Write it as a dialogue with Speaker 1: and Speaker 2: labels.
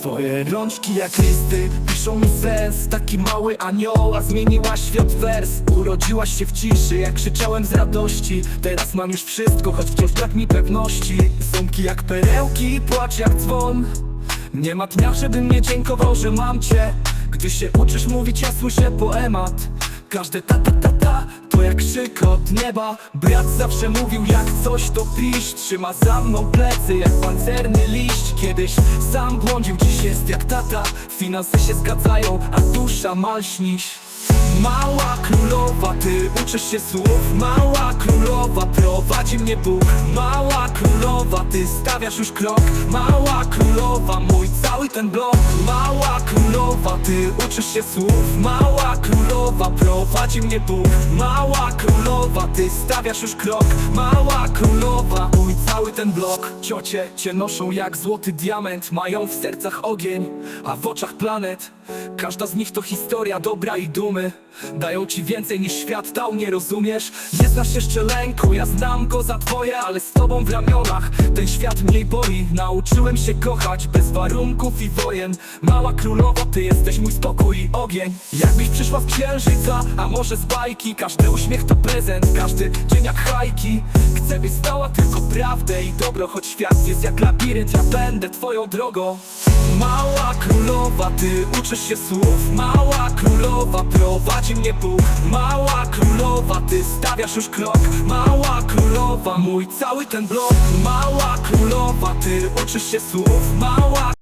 Speaker 1: Twoje rączki jak listy piszą mi sens. Taki mały anioła zmieniła świat wers. Urodziłaś się w ciszy jak krzyczałem z radości. Teraz mam już wszystko, choć wciąż brak mi pewności. Ząbki jak perełki, płacz jak dzwon. Nie ma dnia, żebym nie dziękował, że mam cię. Gdy się uczysz mówić, ja słyszę poemat Każde ta ta ta ta to jak krzyk od nieba. Brat zawsze mówił jak coś to pisz. Trzyma za mną plecy jak pancerny liść. Kiedyś sam błądził, dziś jest jak tata. Finanse się zgadzają, a dusza mal śniś Mała królowa, ty uczysz się słów. Mała królowa, prowadzi mnie Bóg. Mała królowa, ty stawiasz już krok. Mała królowa, mój cały ten blok. Mała królowa, ty uczysz się słów. Mała królowa, prowadzi mnie Bóg. Mała królowa, ty stawiasz już krok. Mała królowa, mój cały ten blok. Ciocie cię noszą jak złoty diament Mają w sercach ogień, a w oczach planet. Każda z nich to historia dobra i dumy. Dają ci więcej niż świat dał, nie rozumiesz? Nie znasz jeszcze lęku, ja znam go za twoje Ale z tobą w ramionach ten świat mniej boi. Nauczyłem się kochać bez warunków i wojen. Mała królowo, ty jesteś mój spokój ogień. Jakbyś przyszła z księżyca, a może z bajki. Każdy uśmiech to prezent, każdy dzień jak hajki. Chcę byś znała tylko prawdę i dobro Choć świat jest jak labirynt, ja będę twoją drogą. Mała królowa, ty uczysz się słów. Mała królowa, prowadzi mnie Bóg. Mała królowa, ty stawiasz już krok. Mała królowa, mój cały ten blok. Mała królowa, ty uczysz się słów. Mała